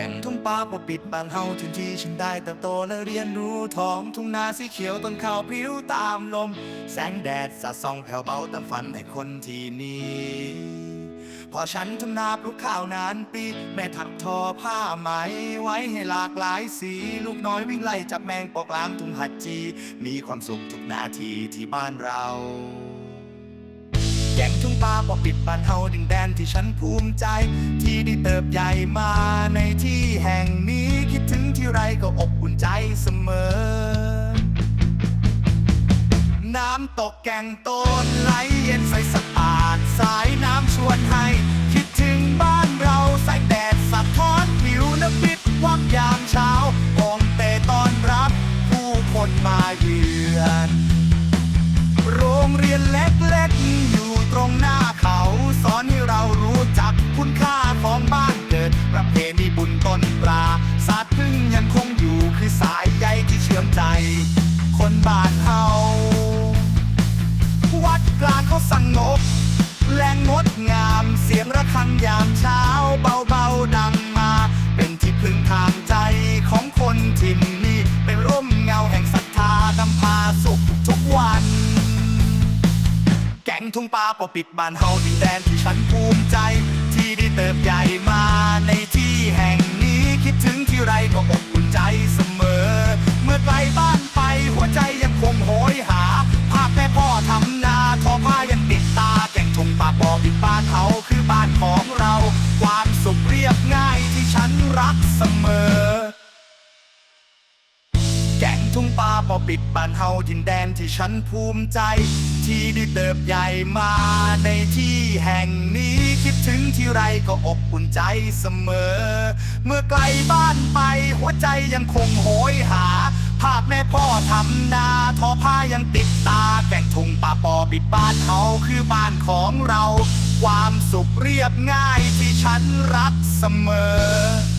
แก่งทุ่งป่าปกปิดบางเฮาถึงที่ฉันได้เติบโตและเรียนรู้ท้องทุ่งนาสีเขียวต้นข้าวพริ้วตามลม แสงแดดสาดส่องแผ่วเบาตามฝันให้คนที่นี่พอฉันทำนาปลูกข้าวนานปี แม่ถักทอผ้าไหมไว้ให้หลากหลายสี ลูกน้อยวิ่งไล่จับแมงปอกล้างทุ่งหัดจี มีความสุขทุกนาทีที่บ้านเรา แก่งทุ่งป่าปกปิดบ้านเฮาดินแดนที่ฉันภูมิใจ ที่ได้เติบใหญ่มาในที่แห่งนี้คิดถึงที่ไรก็อบอุ่นใจเสมอ น้ำตกแก่งโตนไหลเย็นใสสะอาด สายน้ำชวนให้ คิดถึงบ้านเราแสงแดดสะท้อนผิวน้ำปิดวับยามเช้าโองเตตอนรับ ผู้คนมาเยือน โรงเรียนเล็กๆ บานเฮาวัดกลางเขาสังงบ แรงงดงามเสียงระฆังยามเช้าเบาๆดังมา เป็นที่พึ่งทางใจของคนที่นี่เป็นร่มเงาแห่งศรัทธานำพาสุขทุกวัน แก่งทุ่งป่าปกปิดบ้านเฮาดินแดนที่ฉันภูมิใจ ที่ได้เติบใหญ่มา ทุ่งป่าปอปิดบ้านเฮาดินแดนที่ฉันภูมิใจ ที่ได้เติบใหญ่มาในที่แห่งนี้คิดถึงที่ไรก็อบอุ่นใจเสมอ เมื่อไกลบ้านไปหัวใจยังคงโหยหา ภาพแม่พ่อทำนาทอผ้ายังติดตาแก่งทุ่งป่าปอปิดบ้านเฮาคือบ้านของเรา ความสุขเรียบง่ายที่ฉันรักเสมอ